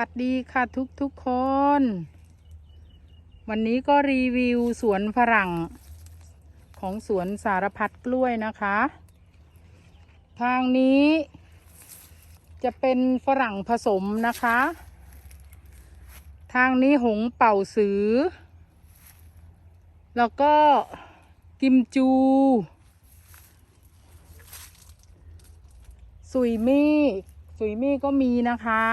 วัสดีค่ะทุกทุกคน วันนี้ก็รีวิวสวนฝรั่ง ของสวนสารพัดกล้วยนะคะ ทางนี้ จะเป็นฝรั่งผสมนะคะ ทางนี้หงเป่าสือ แล้วก็กิมจู สุยมี่สุยมี่ก็มีนะคะ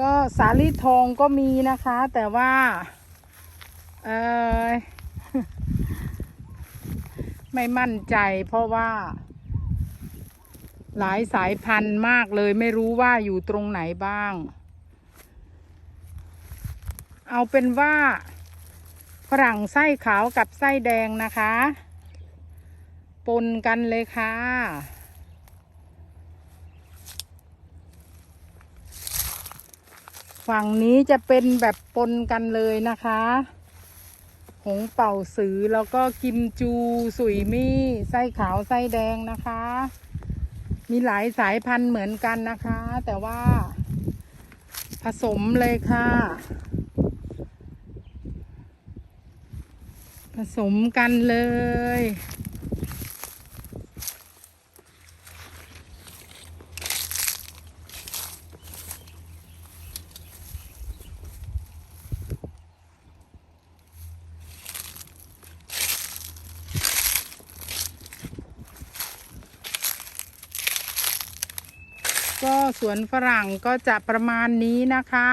ก็สาลี่ทองก็มีนะคะ แต่ว่า เออไม่มั่นใจเพราะว่า หลายสายพันธุ์มากเลยไม่รู้ว่าอยู่ตรงไหนบ้าง เอาเป็นว่าฝรั่งไส้ขาวกับไส้แดงนะคะ ปนกันเลยค่ะ ฝั่งนี้จะเป็นแบบปนกันเลยนะคะ หงเป่าสือแล้วก็กิมจู สุยมี่ไส้ขาวไส้แดงนะคะ มีหลายสายพันธุ์เหมือนกันนะคะ แต่ว่าผสมเลยค่ะ ผสมกันเลย ก็สวนฝรั่งก็จะประมาณนี้นะคะ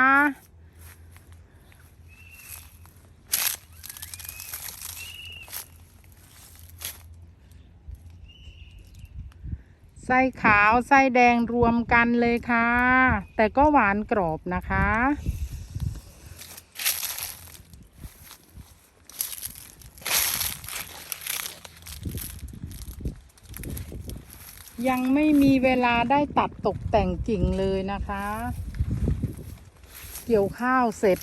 ไส้ขาวไส้แดงรวมกันเลยค่ะ แต่ก็หวานกรอบนะคะ ยังไม่มีเวลาได้ตัดตกแต่งกิ่งเลยนะคะ เกี่ยวข้าวเสร็จ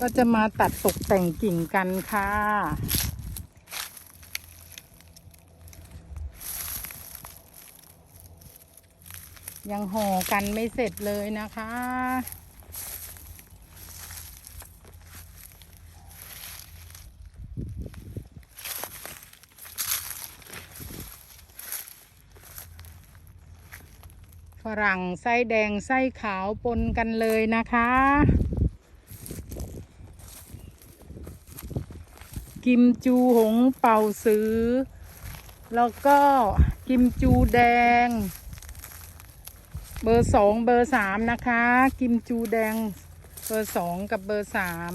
ก็จะมาตัดตกแต่งกิ่งกันค่ะ ยังห่อกันไม่เสร็จเลยนะคะ ฝรั่งไส้แดงไส้ขาวปนกันเลยนะคะ กิมจูหงเป่าสือแล้วก็กิมจูแดง เบอร์สองเบอร์สามนะคะ กิมจูแดงเบอร์สองกับเบอร์สาม